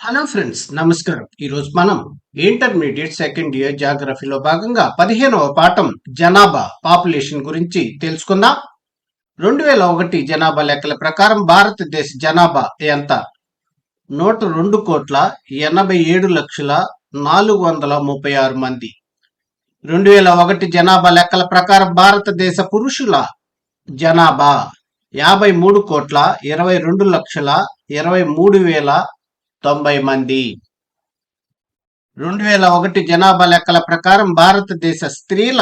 Hello friends నమస్కారం. ఈరోజు మనం ఇంటర్మీడియట్ సెకండ్ ఇయర్ జాగ్రఫీలో భాగంగా పదిహేనవ పాఠం జనాభా పాపులేషన్ గురించి తెలుసుకుందాం. రెండు వేల ఒకటి జనాభా లెక్కల ప్రకారం భారతదేశ జనాభా ఎంత? నూట రెండు కోట్ల ఎనభై ఏడు లక్షల నాలుగు వందల ముప్పై ఆరు మంది. రెండు వేల ఒకటి జనాభా లెక్కల ప్రకారం భారతదేశ పురుషుల జనాభా యాభై మూడు కోట్ల ఇరవై రెండు లక్షల ఇరవై మూడు వేల తొంభై మంది. రెండు వేల ఒకటి జనాభా లెక్కల ప్రకారం భారతదేశ స్త్రీల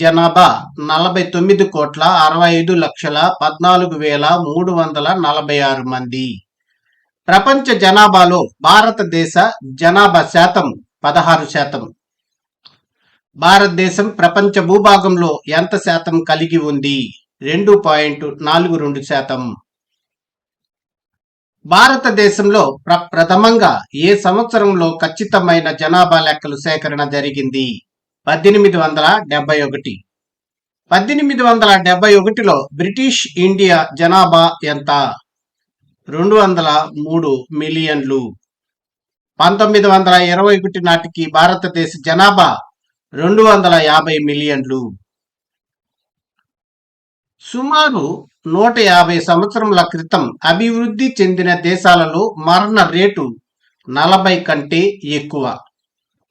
జనాభా నలభై తొమ్మిది కోట్ల అరవై ఐదు లక్షల పద్నాలుగు వేల మూడు వందల నలభై ఆరు మంది. ప్రపంచ జనాభాలో భారతదేశ జనాభా శాతం పదహారు శాతం. భారతదేశం ప్రపంచ భూభాగంలో ఎంత శాతం కలిగి ఉంది? రెండు పాయింట్ నాలుగు రెండు శాతం. భారతదేశంలో ప్ర ప్రథమంగా ఏ సంవత్సరంలో ఖచ్చితమైన జనాభా లెక్కలు సేకరణ జరిగింది? పద్దెనిమిది వందల డెబ్బై ఒకటి. పద్దెనిమిది వందల డెబ్బై ఒకటిలో బ్రిటిష్ ఇండియా జనాభా ఎంత? రెండు వందల మూడు మిలియన్లు. పంతొమ్మిది వందల ఇరవై ఒకటి నాటికి భారతదేశ జనాభా రెండు వందల యాభై మిలియన్లు. సుమారు నూట యాభై సంవత్సరముల క్రితం అభివృద్ధి చెందిన దేశాలలో మరణ రేటు నలభై కంటే ఎక్కువ.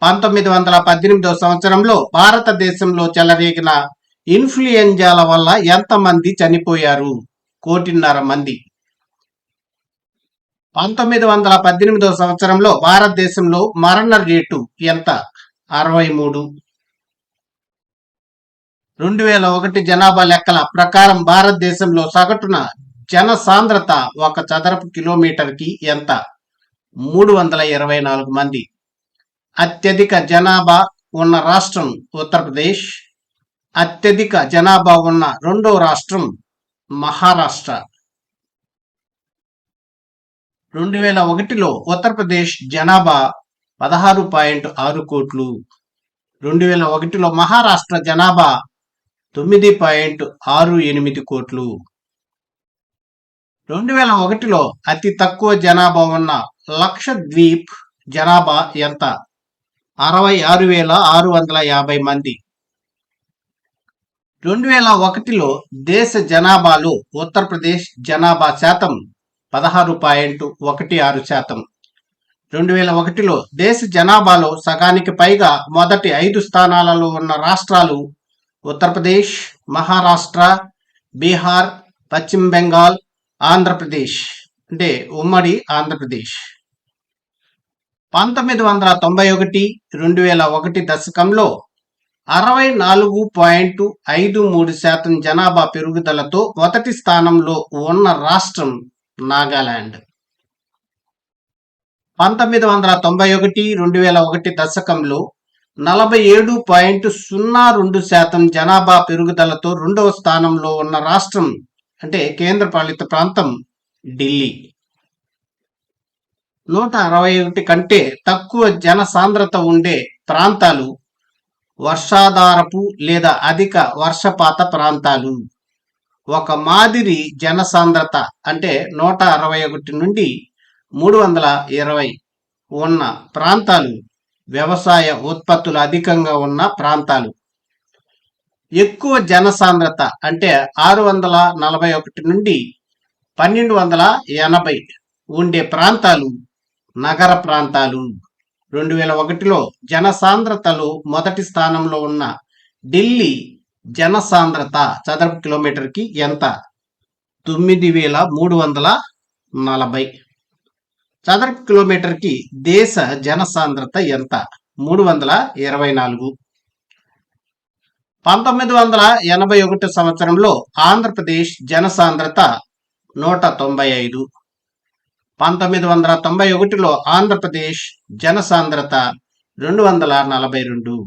పంతొమ్మిది వందల పద్దెనిమిదవ సంవత్సరంలో భారతదేశంలో చెలరేగిన ఇన్ఫ్లుయెంజాల వల్ల ఎంతమంది చనిపోయారు? కోటిన్నర మంది. పంతొమ్మిది వందల పద్దెనిమిదవ సంవత్సరంలో భారతదేశంలో మరణ రేటు ఎంత? అరవై మూడు. రెండు వేల ఒకటి జనాభా లెక్కల ప్రకారం భారతదేశంలో సగటున జన సాంద్రత ఒక చదరపు కిలోమీటర్కి ఎంత? మూడు వందల ఇరవై నాలుగు మంది. అత్యధిక జనాభా ఉన్న రాష్ట్రం ఉత్తరప్రదేశ్. అత్యధిక జనాభా ఉన్న రెండో రాష్ట్రం మహారాష్ట్ర. రెండు వేల ఒకటిలో ఉత్తరప్రదేశ్ జనాభా పదహారు పాయింట్ ఆరు కోట్లు. రెండు వేల ఒకటిలో మహారాష్ట్ర జనాభా తొమ్మిది పాయింట్ ఆరు ఎనిమిది కోట్లు. రెండు వేల ఒకటిలో అతి తక్కువ జనాభా ఉన్న లక్షద్వీప్ జనాభా ఎంత? అరవై ఆరు వేల ఆరు వందల యాభై మంది. రెండు వేల ఒకటిలో దేశ జనాభాలో ఉత్తరప్రదేశ్ జనాభా శాతం పదహారు పాయింట్ ఒకటి ఆరు శాతం. రెండు వేల ఒకటిలో దేశ జనాభాలో సగానికి పైగా మొదటి ఐదు స్థానాలలో ఉన్న రాష్ట్రాలు ఉత్తరప్రదేశ్ మహారాష్ట్ర బీహార్ పశ్చిమ బెంగాల్ ఆంధ్రప్రదేశ్ అంటే ఉమ్మడి ఆంధ్రప్రదేశ్. పంతొమ్మిది వందల తొంభై ఒకటి రెండు వేల ఒకటి దశకంలో అరవై నాలుగు పాయింట్ ఐదు మూడు శాతం జనాభా పెరుగుదలతో మొదటి స్థానంలో ఉన్న రాష్ట్రం నాగాలాండ్. పంతొమ్మిది వందల తొంభై ఒకటి రెండు వేల ఒకటి దశకంలో నలభై ఏడు పాయింట్ సున్నా రెండు శాతం జనాభా పెరుగుదలతో రెండవ స్థానంలో ఉన్న రాష్ట్రం అంటే కేంద్రపాలిత ప్రాంతం ఢిల్లీ. నూట అరవై ఒకటి కంటే తక్కువ జన సాంద్రత ఉండే ప్రాంతాలు వర్షాధారపు లేదా అధిక వర్షపాత ప్రాంతాలు. ఒక మాదిరి జనసాంద్రత అంటే నూట అరవై ఒకటి నుండి మూడు వందల ఇరవై ఉన్న ప్రాంతాలు వ్యవసాయ ఉత్పత్తులు అధికంగా ఉన్న ప్రాంతాలు. ఎక్కువ జనసాంద్రత అంటే ఆరు వందల నలభై ఒకటి నుండి పన్నెండు వందల ఎనభై ఉండే ప్రాంతాలు నగర ప్రాంతాలు. రెండు వేల ఒకటిలో జనసాంద్రతలో మొదటి స్థానంలో ఉన్న ఢిల్లీ జనసాంద్రత చదరపు కిలోమీటర్కి ఎంత? తొమ్మిది వేల మూడు వందల నలభై. చదరపు కిలోమీటర్కి దేశ జనసాంద్రత ఎంత? మూడు వందల ఇరవై నాలుగు. పంతొమ్మిది వందల ఎనభై ఒకటి సంవత్సరంలో ఆంధ్రప్రదేశ్ జనసాంద్రత నూట తొంభై ఐదు. పంతొమ్మిది వందల తొంభై ఒకటిలో ఆంధ్రప్రదేశ్ జనసాంద్రత రెండు వందల నలభై రెండు.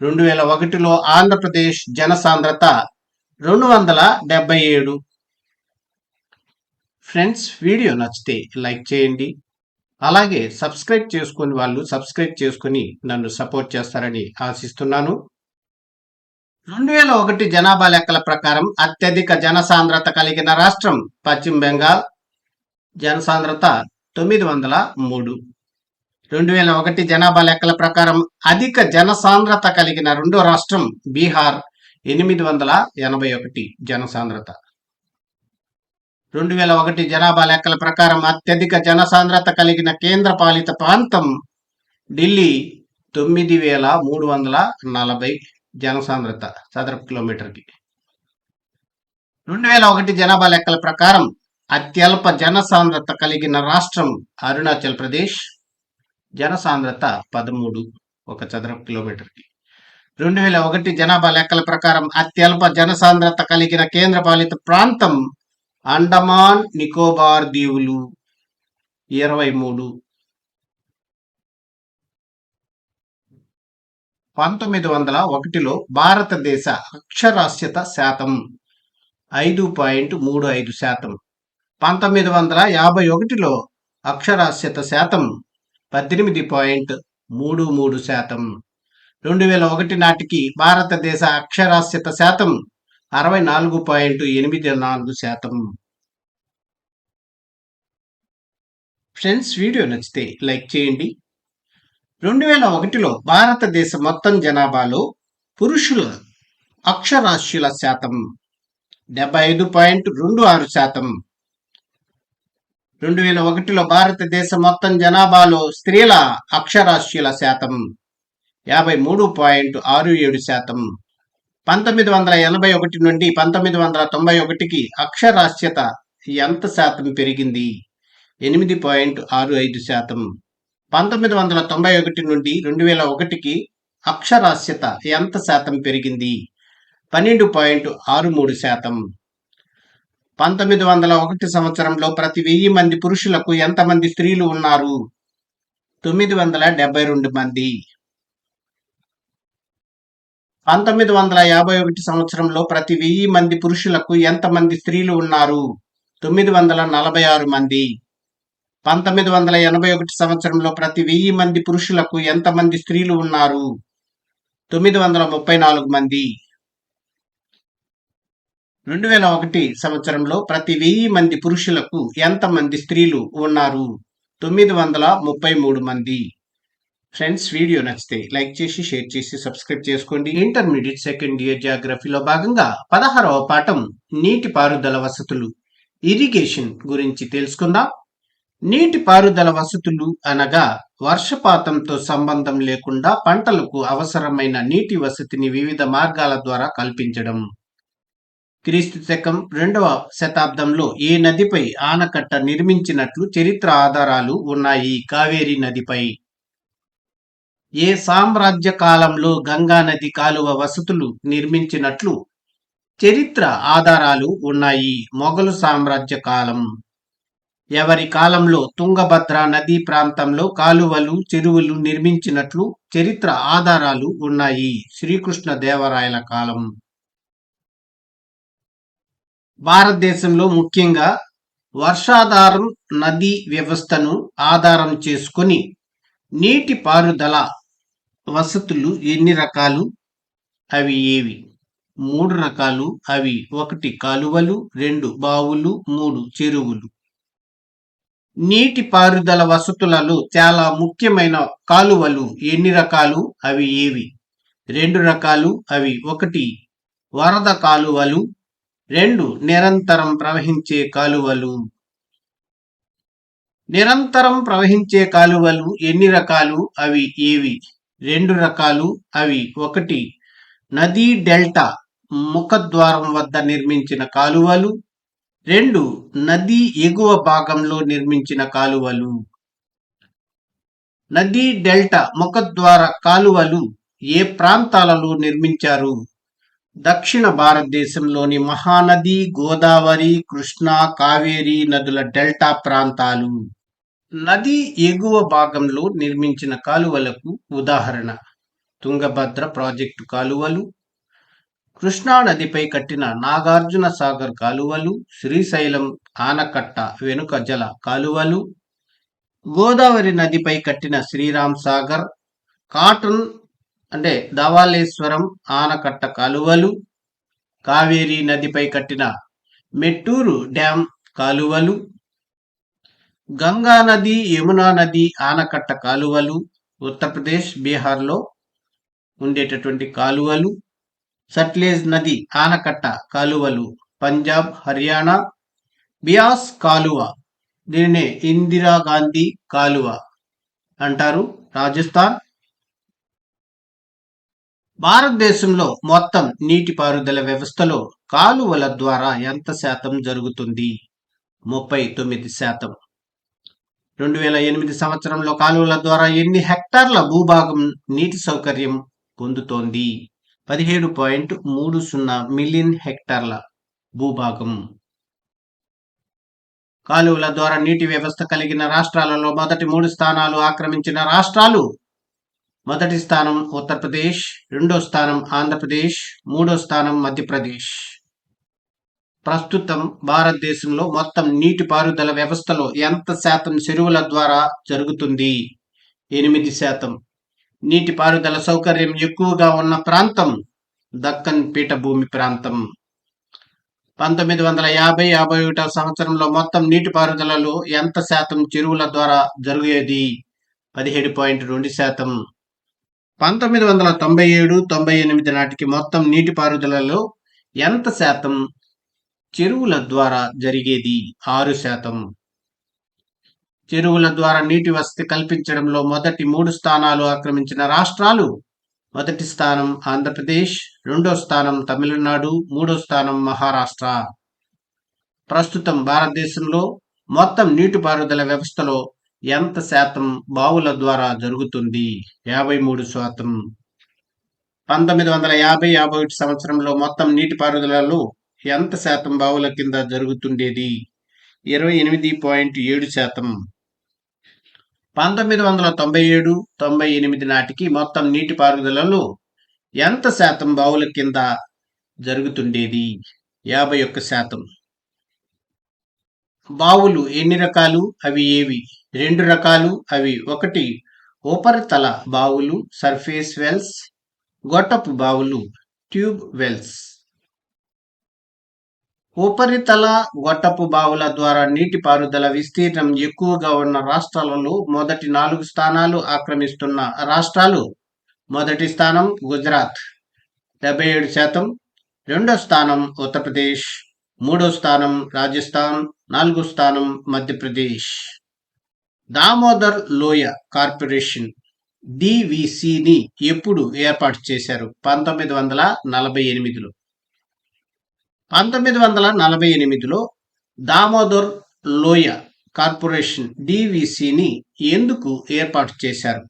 రెండు వేల ఒకటిలో ఆంధ్రప్రదేశ్ జనసాంద్రత రెండు వందల డెబ్బై ఏడు. ఫ్రెండ్స్ వీడియో నచ్చితే లైక్ చేయండి. అలాగే సబ్స్క్రైబ్ చేసుకుని వాళ్ళు సబ్స్క్రైబ్ చేసుకుని నన్ను సపోర్ట్ చేస్తారని ఆశిస్తున్నాను. రెండు వేల ఒకటి జనాభా లెక్కల ప్రకారం అత్యధిక జనసాంద్రత కలిగిన రాష్ట్రం పశ్చిమ బెంగాల్. జనసాంద్రత తొమ్మిది వందల మూడు. రెండు వేల ఒకటి జనాభా లెక్కల ప్రకారం అధిక జనసాంద్రత కలిగిన రెండో రాష్ట్రం బీహార్ ఎనిమిది వందల ఎనభై ఒకటి జనసాంద్రత. రెండు వేల ఒకటి జనాభా లెక్కల ప్రకారం అత్యధిక జనసాంద్రత కలిగిన కేంద్ర పాలిత ప్రాంతం ఢిల్లీ తొమ్మిది వేల మూడు వందల నలభై జనసాంద్రత చదరపు కిలోమీటర్కి. రెండు వేల ఒకటి జనాభా లెక్కల ప్రకారం అత్యల్ప జనసాంద్రత కలిగిన రాష్ట్రం అరుణాచల్ ప్రదేశ్ జనసాంద్రత పదమూడు ఒక చదరపు కిలోమీటర్కి. రెండు వేల ఒకటి జనాభా లెక్కల ప్రకారం అత్యల్ప జనసాంద్రత కలిగిన కేంద్రపాలిత ప్రాంతం అండమాన్ నికోబార్ దీవులు ఇరవై మూడు. పంతొమ్మిది వందల ఒకటిలో భారతదేశ అక్షరాస్యత శాతం ఐదు పాయింట్ మూడు ఐదు శాతం. పంతొమ్మిది వందల యాభై ఒకటిలో అక్షరాస్యత శాతం పద్దెనిమిది పాయింట్ మూడు మూడు శాతం. రెండు వేల ఒకటి నాటికి భారతదేశ అక్షరాస్యత శాతం అరవై నాలుగు పాయింట్ ఎనిమిది నాలుగు శాతం. ఫ్రెండ్స్ వీడియో నచ్చితే లైక్ చేయండి. రెండు వేల ఒకటిలో భారతదేశ మొత్తం జనాభాలో పురుషుల అక్షరాస్యుల శాతం డెబ్బై ఐదు పాయింట్ రెండు ఆరు శాతం. రెండు వేల ఒకటిలో భారతదేశ మొత్తం జనాభాలో స్త్రీల అక్షరాస్యుల శాతం యాభై మూడు పాయింట్ ఆరు ఏడు శాతం. పంతొమ్మిది వందల ఎనభై ఒకటి నుండి పంతొమ్మిది వందల తొంభై ఒకటికి అక్షరాస్యత ఎంత శాతం పెరిగింది? ఎనిమిది పాయింట్ ఆరు ఐదు శాతం. పంతొమ్మిది వందల తొంభై ఒకటి నుండి రెండు వేల ఒకటికి అక్షరాస్యత ఎంత శాతం పెరిగింది? పన్నెండు పాయింట్ ఆరు మూడు శాతం. పంతొమ్మిది వందల ఒకటి సంవత్సరంలో ప్రతి వెయ్యి మంది పురుషులకు ఎంతమంది స్త్రీలు ఉన్నారు? తొమ్మిది వందల డెబ్బై రెండు మంది. పంతొమ్మిది వందల యాభై ఒకటి సంవత్సరంలో ప్రతి వెయ్యి మంది పురుషులకు ఎంతమంది స్త్రీలు ఉన్నారు? తొమ్మిది వందల నలభై ఆరు మంది. పంతొమ్మిది వందల ఎనభై ఒకటి సంవత్సరంలో ప్రతి వెయ్యి మంది పురుషులకు ఎంతమంది స్త్రీలు ఉన్నారు? తొమ్మిది వందల ముప్పై నాలుగు మంది. రెండు వేల ఒకటి సంవత్సరంలో ప్రతి వెయ్యి మంది పురుషులకు ఎంతమంది స్త్రీలు ఉన్నారు? తొమ్మిది వందల ముప్పై మూడు మంది. ఫ్రెండ్స్ వీడియో నచ్చితే లైక్ చేసి షేర్ చేసి సబ్స్క్రైబ్ చేసుకోండి. ఇంటర్మీడియట్ సెకండ్ ఇయర్ జాగ్రఫీలో భాగంగా పదహారవ పాఠం నీటి పారుదల వసతులు ఇరిగేషన్ గురించి తెలుసుకుందాం. నీటి పారుదల వసతులు అనగా వర్షపాతంతో సంబంధం లేకుండా పంటలకు అవసరమైన నీటి వసతిని వివిధ మార్గాల ద్వారా కల్పించడం. క్రీస్తు శకం రెండవ శతాబ్దంలో ఈ నదిపై ఆనకట్ట నిర్మించినట్లు చరిత్ర ఆధారాలు ఉన్నాయి? కావేరీ నదిపై. ఏ సామ్రాజ్య కాలంలో గంగా నది కాలువ వసతులు నిర్మించినట్లు చరిత్ర ఆధారాలు ఉన్నాయి. మొఘలు సామ్రాజ్య కాలం. ఎవరి కాలంలో తుంగభద్ర నదీ ప్రాంతంలో కాలువలు చెరువులు నిర్మించినట్లు చరిత్ర ఆధారాలు ఉన్నాయి. శ్రీకృష్ణ దేవరాయల కాలం. భారతదేశంలో ముఖ్యంగా వర్షాధారం నదీ వ్యవస్థను ఆధారం చేసుకొని నీటి పారుదల వసతులు ఎన్ని రకాలు? అవి ఏవి? మూడు రకాలు. అవి ఒకటి కాలువలు రెండు బావులు మూడు చెరువులు. నీటి పారుదల వసతులలో చాలా ముఖ్యమైన కాలువలు ఎన్ని రకాలు? అవి ఏవి? రెండు రకాలు. అవి ఒకటి వరద కాలువలు రెండు నిరంతరం ప్రవహించే కాలువలు. నిరంతరం ప్రవహించే కాలువలు ఎన్ని రకాలు? అవి ఏవి? రెండు రకాలు అవి. ఒకటి నదీ డెల్టా ముఖద్వారం వద్ద నిర్మించిన కాలువలు. రెండు నది ఎగువ భాగంలో నిర్మించిన కాలువలు. నదీ డెల్టా ముఖద్వార కాలువలు ఏ ప్రాంతాలలో నిర్మించారు? దక్షిణ భారతదేశంలోని మహానది గోదావరి కృష్ణా కావేరి నదుల డెల్టా ప్రాంతాలు. నది ఎగువ భాగంలో నిర్మించిన కాలువలకు ఉదాహరణ. తుంగభద్ర ప్రాజెక్టు కాలువలు కృష్ణా నదిపై కట్టిన నాగార్జున సాగర్ కాలువలు శ్రీశైలం ఆనకట్ట వెనుక జల కాలువలు గోదావరి నదిపై కట్టిన శ్రీరామ్ సాగర్ కాటన్ అంటే ధవాలేశ్వరం ఆనకట్ట కాలువలు కావేరీ నదిపై కట్టిన మెట్టూరు డ్యాం కాలువలు గంగా నది యమునా నది ఆనకట్ట కాలువలు ఉత్తరప్రదేశ్ బీహార్లో ఉండేటటువంటి కాలువలు సట్లేజ్ నది ఆనకట్ట కాలువలు పంజాబ్ హర్యానా బియాస్ కాలువ దీనినే ఇందిరాగాంధీ కాలువ అంటారు రాజస్థాన్. భారతదేశంలో మొత్తం నీటిపారుదల వ్యవస్థలో కాలువల ద్వారా ఎంత శాతం జరుగుతుంది? ముప్పై తొమ్మిది శాతం. రెండు వేల ఎనిమిది సంవత్సరంలో కాలువల ద్వారా ఎన్ని హెక్టార్ల భూభాగం నీటి సౌకర్యం పొందుతోంది? పదిహేడు పాయింట్ మూడు సున్నా మిలియన్ హెక్టార్ల భూభాగం. కాలువల ద్వారా నీటి వ్యవస్థ కలిగిన రాష్ట్రాలలో మొదటి మూడు స్థానాలు ఆక్రమించిన రాష్ట్రాలు. మొదటి స్థానం ఉత్తరప్రదేశ్ రెండో స్థానం ఆంధ్రప్రదేశ్ మూడో స్థానం మధ్యప్రదేశ్. ప్రస్తుతం భారతదేశంలో మొత్తం నీటిపారుదల వ్యవస్థలో ఎంత శాతం చెరువుల ద్వారా జరుగుతుంది? ఎనిమిది శాతం. నీటిపారుదల సౌకర్యం ఎక్కువగా ఉన్న ప్రాంతం దక్కన్ పీఠభూమి ప్రాంతం. పంతొమ్మిది వందల యాభై యాభై ఒకటో సంవత్సరంలో మొత్తం నీటిపారుదలలో ఎంత శాతం చెరువుల ద్వారా జరిగేది? పదిహేడు పాయింట్ రెండు శాతం. పంతొమ్మిది వందల తొంభై ఏడు తొంభై ఎనిమిది నాటికి మొత్తం నీటిపారుదలలో ఎంత శాతం చెరువుల ద్వారా జరిగేది ఆరు శాతం. చెరువుల ద్వారా నీటి వసతి కల్పించడంలో మొదటి మూడు స్థానాలు ఆక్రమించిన రాష్ట్రాలు. మొదటి స్థానం ఆంధ్రప్రదేశ్ రెండో స్థానం తమిళనాడు మూడో స్థానం మహారాష్ట్ర. ప్రస్తుతం భారతదేశంలో మొత్తం నీటిపారుదల వ్యవస్థలో ఎంత శాతం బావుల ద్వారా జరుగుతుంది? యాభై మూడు శాతం. పంతొమ్మిది వందల యాభై యాభై ఒకటి సంవత్సరంలో మొత్తం నీటిపారుదలలో ఎంత శాతం బావుల కింద జరుగుతుండేది? ఇరవై ఎనిమిది పాయింట్ ఏడు శాతం. పంతొమ్మిది వందల తొంభై ఏడు తొంభై ఎనిమిది నాటికి మొత్తం నీటిపారుదలలో ఎంత శాతం బావుల కింద జరుగుతుండేది? యాభై ఒక్క శాతం. బావులు ఎన్ని రకాలు? అవి ఏవి? రెండు రకాలు. అవి ఒకటి ఉపరితల బావులు సర్ఫేస్ వెల్స్ గొట్టపు బావులు ట్యూబ్ వెల్స్. ఉపరితల గొట్టపు బావుల ద్వారా నీటిపారుదల విస్తీర్ణం ఎక్కువగా ఉన్న రాష్ట్రాలలో మొదటి నాలుగు స్థానాలు ఆక్రమిస్తున్న రాష్ట్రాలు మొదటి స్థానం గుజరాత్. డెబ్బై ఏడు శాతం. రెండో స్థానం ఉత్తరప్రదేశ్. మూడో స్థానం రాజస్థాన్. నాలుగో స్థానం మధ్యప్రదేశ్. దామోదర్ లోయ కార్పొరేషన్ డివిసిని ఎప్పుడు ఏర్పాటు చేశారు? పంతొమ్మిది వందల నలభై ఎనిమిదిలో. పంతొమ్మిది వందల నలభై ఎనిమిదిలో దామోదర్ లోయ కార్పొరేషన్ డివిసిని ఎందుకు ఏర్పాటు చేశారు?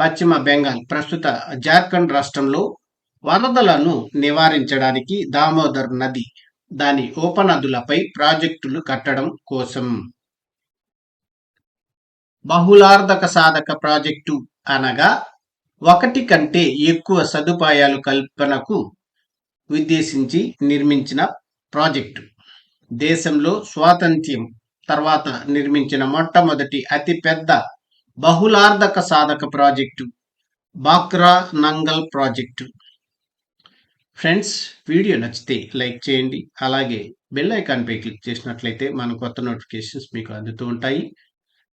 పశ్చిమ బెంగాల్ ప్రస్తుత జార్ఖండ్ రాష్ట్రంలో వరదలను నివారించడానికి దామోదర్ నది దాని ఉపనదులపై ప్రాజెక్టులు కట్టడం కోసం. బహుళార్థక సాధక ప్రాజెక్టు అనగా ఒకటి కంటే ఎక్కువ సదుపాయాలు కల్పనకు ఉద్దేశించి నిర్మించిన ప్రాజెక్టు. దేశంలో స్వాతంత్ర్యం తర్వాత నిర్మించిన మొట్టమొదటి అతిపెద్ద బహుళార్థక సాధక project Bhakra Nangal project. Friends video నచ్చితే లైక్ చేయండి. అలాగే బెల్ ఐకాన్పై క్లిక్ చేసినట్లయితే మన కొత్త నోటిఫికేషన్స్ మీకు అందుతూ ఉంటాయి.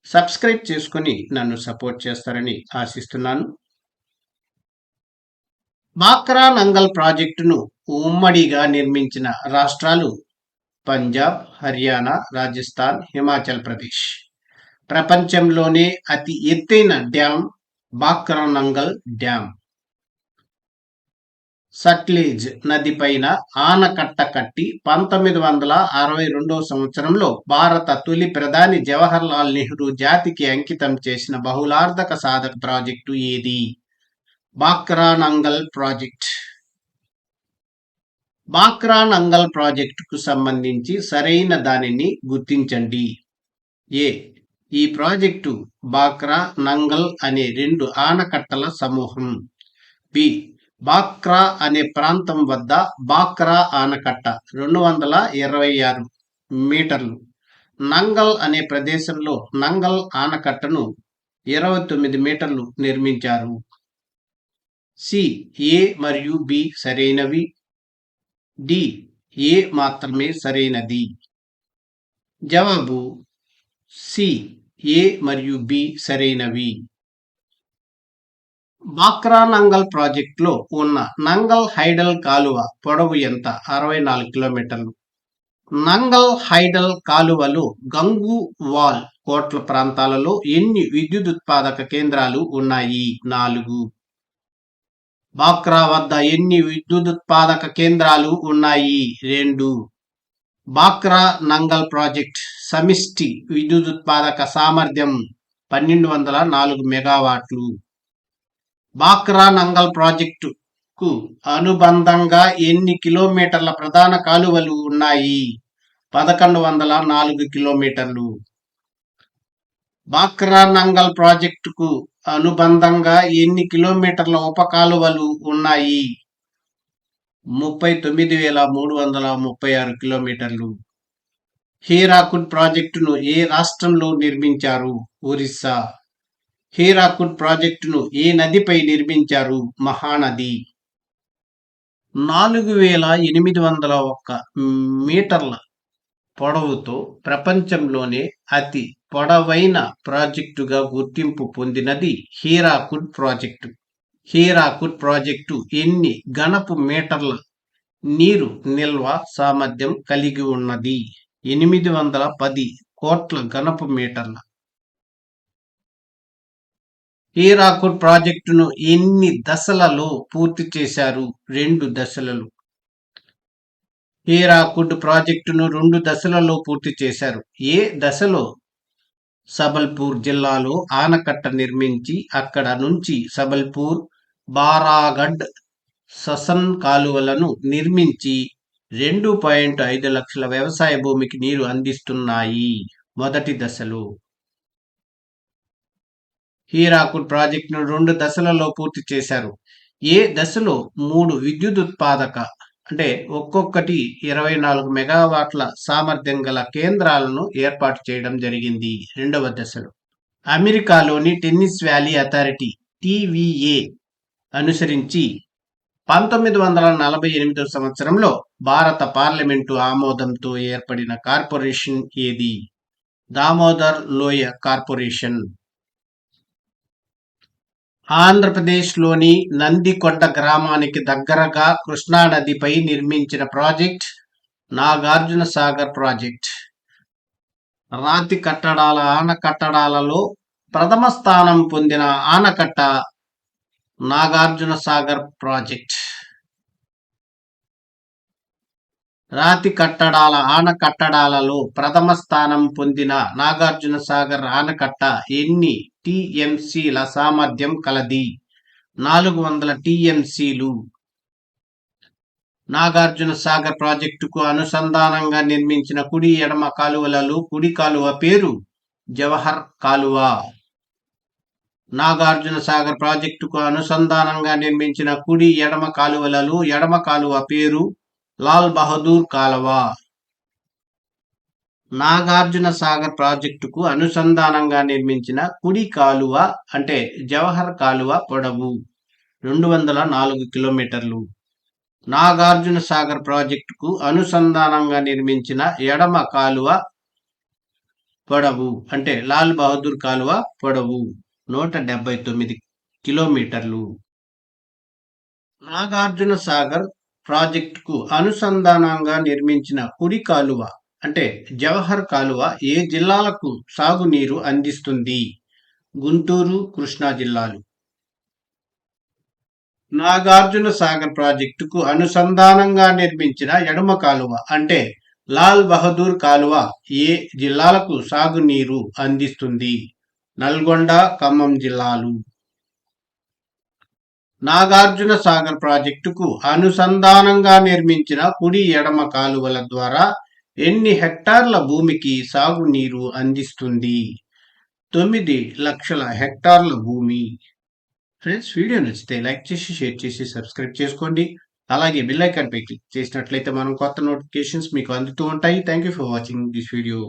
సబ్స్క్రైబ్ చేసుకొని నన్ను సపోర్ట్ చేస్తారని ఆశిస్తున్నాను. బాక్రా నంగల్ ప్రాజెక్టును ఉమ్మడిగా నిర్మించిన రాష్ట్రాలు పంజాబ్ హర్యానా రాజస్థాన్ హిమాచల్ ప్రదేశ్. ప్రపంచంలోనే అతి ఎత్తైన డ్యామ్ బాక్రా నంగల్ డ్యామ్. సట్లేజ్ నదిపైన ఆనకట్ట కట్టి పంతొమ్మిది వందల అరవై రెండవ సంవత్సరంలో భారత తొలి ప్రధాని జవహర్ లాల్ నెహ్రూ జాతికి అంకితం చేసిన బహుళార్థక సాధక ప్రాజెక్టు ఏది? బాక్రా నంగల్ ప్రాజెక్ట్. బాక్రా నంగల్ ప్రాజెక్టుకు సంబంధించి సరైన దానిని గుర్తించండి. ఏ. ఈ ప్రాజెక్టు బాక్రా నంగల్ అనే రెండు ఆనకట్టల సమూహం. బి. బాక్రా అనే ప్రాంతం వద్ద బాక్రా ఆనకట్ట రెండు వందల ఇరవై ఆరు మీటర్లు. నంగల్ అనే ప్రదేశంలో నంగల్ ఆనకట్టను ఇరవై తొమ్మిది మీటర్లు నిర్మించారు. సి ఏ మరియు బి సరైనవి? డి ఏ మాత్రమే సరైనది. జవాబు సి ఏ మరియు బి సరైనవి. బాక్రా నంగల్ ప్రాజెక్టులో ఉన్న నంగల్ హైడల్ కాలువ పొడవు ఎంత? అరవై నాలుగు కిలోమీటర్లు. నంగల్ హైడల్ కాలువలో గంగు వాల్ కోట్ల ప్రాంతాలలో ఎన్ని విద్యుత్ ఉత్పాదక కేంద్రాలు ఉన్నాయి? నాలుగు. బాక్రా వద్ద ఎన్ని విద్యుత్ ఉత్పాదక కేంద్రాలు ఉన్నాయి? రెండు. బాక్రా నంగల్ ప్రాజెక్ట్ సమిష్టి విద్యుత్ ఉత్పాదక సామర్థ్యం పన్నెండు వందల నాలుగు మెగావాట్లు. బాక్రా నంగల్ ప్రాజెక్టుకు అనుబంధంగా ఎన్ని కిలోమీటర్ల ప్రధాన కాలువలు ఉన్నాయి? పదకొండు వందల నాలుగు కిలోమీటర్లు. బాక్రా నంగల్ ప్రాజెక్టుకు అనుబంధంగా ఎన్ని కిలోమీటర్ల ఉపకాలువలు ఉన్నాయి? ముప్పై తొమ్మిది వేల మూడు వందల ముప్పై ఆరు కిలోమీటర్లు. హీరాకుడ్ ప్రాజెక్టును ఏ రాష్ట్రంలో నిర్మించారు? ఒరిస్సా. హీరాకుడ్ ప్రాజెక్టును ఏ నదిపై నిర్మించారు? మహానది. నాలుగు వేల ఎనిమిది వందల ఒక్క మీటర్ల పొడవుతో ప్రపంచంలోనే అతి పొడవైన ప్రాజెక్టుగా గుర్తింపు పొందినది హీరాకుడ్ ప్రాజెక్టు. హీరాకుడ్ ప్రాజెక్టు ఎన్ని గణపు మీటర్ల నీరు నిల్వ సామర్థ్యం కలిగి ఉన్నది? ఎనిమిది వందల పది కోట్ల గణపు మీటర్ల. హీరాకుడ్ ప్రాజెక్టును ఎన్ని దశలలో పూర్తి చేశారు? రెండు దశలలో. హీరాకుడ్ ప్రాజెక్టును రెండు దశలలో పూర్తి చేశారు. ఏ దశలో? సబల్పూర్ జిల్లాలో ఆనకట్ట నిర్మించి అక్కడ నుంచి సబల్పూర్ బారాగఢ్ ససన్ కాలువలను నిర్మించి రెండు పాయింట్ ఐదు లక్షల వ్యవసాయ భూమికి నీరు అందిస్తున్నాయి. మొదటి దశలో. హీరాకుడ్ ప్రాజెక్టును రెండు దశలలో పూర్తి చేశారు. ఏ దశలో? మూడు విద్యుత్ ఉత్పాదక అంటే ఒక్కొక్కటి ఇరవై నాలుగు మెగావాట్ల సామర్థ్యం గల కేంద్రాలను ఏర్పాటు చేయడం జరిగింది. రెండవ దశలో అమెరికాలోని టెన్నిస్ వ్యాలీ అథారిటీ టీవీఏ అనుసరించి పంతొమ్మిది వందల నలభై ఎనిమిదవ సంవత్సరంలో భారత పార్లమెంటు ఆమోదంతో ఏర్పడిన కార్పొరేషన్ ఏది? దామోదర్ లోయ కార్పొరేషన్. ఆంధ్రప్రదేశ్లోని నందికొండ గ్రామానికి దగ్గరగా కృష్ణానదిపై నిర్మించిన ప్రాజెక్ట్ నాగార్జున సాగర్ ప్రాజెక్ట్. రాతి కట్టడాల ఆనకట్టడాలలో ప్రథమ స్థానం పొందిన ఆనకట్ట నాగార్జున సాగర్ ప్రాజెక్ట్. రాతి కట్టడాల ఆనకట్టడాలలో ప్రథమ స్థానం పొందిన నాగార్జున సాగర్ ఆనకట్ట ఎన్ని టిఎంసీల సామర్థ్యం కలది? నాలుగు వందల టిఎంసీలు. నాగార్జున సాగర్ ప్రాజెక్టుకు అనుసంధానంగా నిర్మించిన కుడి ఎడమ కాలువలలో కుడి కాలువ పేరు జవహర్ కాలువ. నాగార్జున సాగర్ ప్రాజెక్టుకు అనుసంధానంగా నిర్మించిన కుడి ఎడమ కాలువలలో ఎడమ కాలువ పేరు లాల్ బహదూర్ కాలువ? నాగార్జున సాగర్ ప్రాజెక్టుకు అనుసంధానంగా నిర్మించిన కుడి కాలువ అంటే జవహర్ కాలువ పొడవు రెండు వందల నాలుగు కిలోమీటర్లు. నాగార్జున సాగర్ ప్రాజెక్టుకు అనుసంధానంగా నిర్మించిన ఎడమ కాలువ పొడవు అంటే లాల్ బహదూర్ కాలువ పొడవు నూట డెబ్బై తొమ్మిది కిలోమీటర్లు. నాగార్జున సాగర్ ప్రాజెక్టుకు అనుసంధానంగా నిర్మించిన కుడి కాలువ అంటే జవహర్ కాలువ ఏ జిల్లాలకు సాగునీరు అందిస్తుంది? గుంటూరు కృష్ణా జిల్లాలు. నాగార్జున సాగర్ ప్రాజెక్టుకు అనుసంధానంగా నిర్మించిన ఎడమ కాలువ అంటే లాల్ బహదూర్ కాలువ ఏ జిల్లాలకు సాగునీరు అందిస్తుంది? నల్గొండ ఖమ్మం జిల్లాలు. నాగార్జున సాగర్ ప్రాజెక్టుకు అనుసంధానంగా నిర్మించిన కుడి ఎడమ కాలువల ద్వారా ఎన్ని హెక్టార్ల భూమికి సాగునీరు అందిస్తుంది? తొమ్మిది లక్షల హెక్టార్ల భూమి. ఫ్రెండ్స్ వీడియో నచ్చితే లైక్ చేసి షేర్ చేసి సబ్స్క్రైబ్ చేసుకోండి. అలాగే బిల్ ఐకాన్ పై క్లిక్ చేసినట్లయితే మనం కొత్త నోటిఫికేషన్స్ మీకు అందుతూ ఉంటాయి. Thank you for watching this video